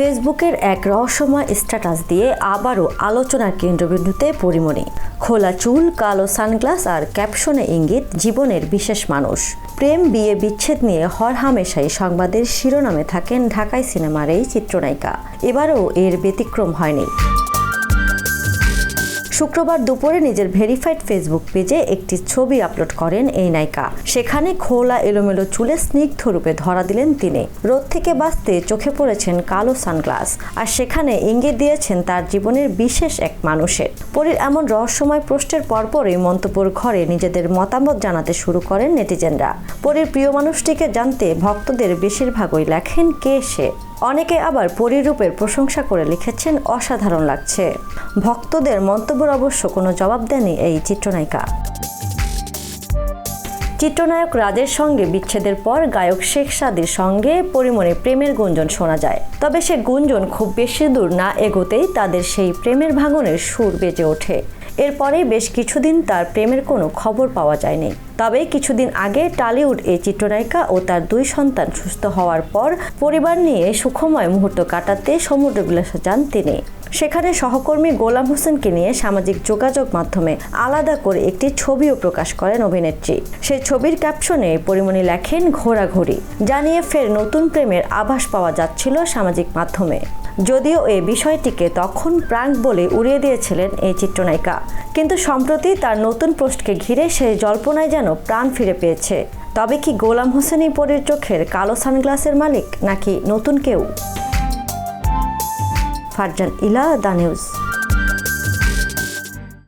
ফেসবুকের এক রহস্যময় স্ট্যাটাস দিয়ে আবারও আলোচনার কেন্দ্রবিন্দুতে পরিমণি। খোলা চুল, কালো সানগ্লাস আর ক্যাপশনে ইঙ্গিত, জীবনের বিশেষ মানুষ। প্রেম, বিয়ে, বিচ্ছেদ নিয়ে হরহামেশাই সংবাদের শিরোনামে থাকেন ঢাকাই সিনেমার এই চিত্রনায়িকা। এবারও এর ব্যতিক্রম হয়নি। শুক্রবার দুপুরে নিজের ভেরিফাইড ফেসবুক পেজে একটি ছবি আপলোড করেন এই নায়িকা। সেখানে খোলা এলোমেলো চুলে স্নিগ্ধ রূপে ধরা দিলেন তিনি। রোদ থেকে বাঁচতে চোখে পড়েছেন কালো সানগ্লাস, আর সেখানে ইঙ্গিত দিয়েছেন তার জীবনের বিশেষ এক মানুষের। পরীর এমন রহস্যময় প্রশ্নের পরপরই মন্তব্যর ঘরে নিজেদের মতামত জানাতে শুরু করেন নেটিজেনরা। পরীর প্রিয় মানুষটিকে জানতে ভক্তদের বেশিরভাগই লেখেন কে সে। অনেকে আবার পরিরূপের প্রশংসা করে লিখেছেন, অসাধারণ লাগছে। ভক্তদের মন্তব্যের অবশ্য কোনো জবাব দেয়নি এই চিত্রনায়িকা। চিত্রনায়ক রাজের সঙ্গে বিচ্ছেদের পর গায়ক শেখ সাদির সঙ্গে পরিমণে প্রেমের গুঞ্জন শোনা যায়। তবে সে গুঞ্জন খুব বেশি দূর না এগোতেই তাদের সেই প্রেমের ভাঙনের সুর বেজে ওঠে। এরপরেই বেশ কিছুদিন তার প্রেমের কোনো খবর পাওয়া যায়নি। তবে কিছুদিন আগে টালিউড এই চিত্রনায়িকা ও তার দুই সন্তান সুস্থ হওয়ার পর পরিবার নিয়ে সুখময় মুহূর্ত কাটাতে সমুদ্র বিলাসে যান তিনি। সেখানে সহকর্মী গোলাম হোসেনকে নিয়ে সামাজিক যোগাযোগ মাধ্যমে আলাদা করে একটি ছবিও প্রকাশ করেন অভিনেত্রী। সে ছবির ক্যাপশনে পরিমণি লেখেন, ঘোরাঘুরি জানিয়ে ফের নতুন প্রেমের আভাস পাওয়া যাচ্ছিল সামাজিক মাধ্যমে। যদিও এ বিষয়টিকে তখন প্রাঙ্ক বলে উড়িয়ে দিয়েছিলেন এই চিত্রনায়িকা। কিন্তু সম্প্রতি তার নতুন পোস্টকে ঘিরে সে জল্পনায় যেন প্রাণ ফিরে পেয়েছে। তবে কি গোলাম হোসেন পরের চোখের কালো সানগ্লাসের মালিক নাকি নতুন কেউ? ফারজান ইলা দ্য নিউজ।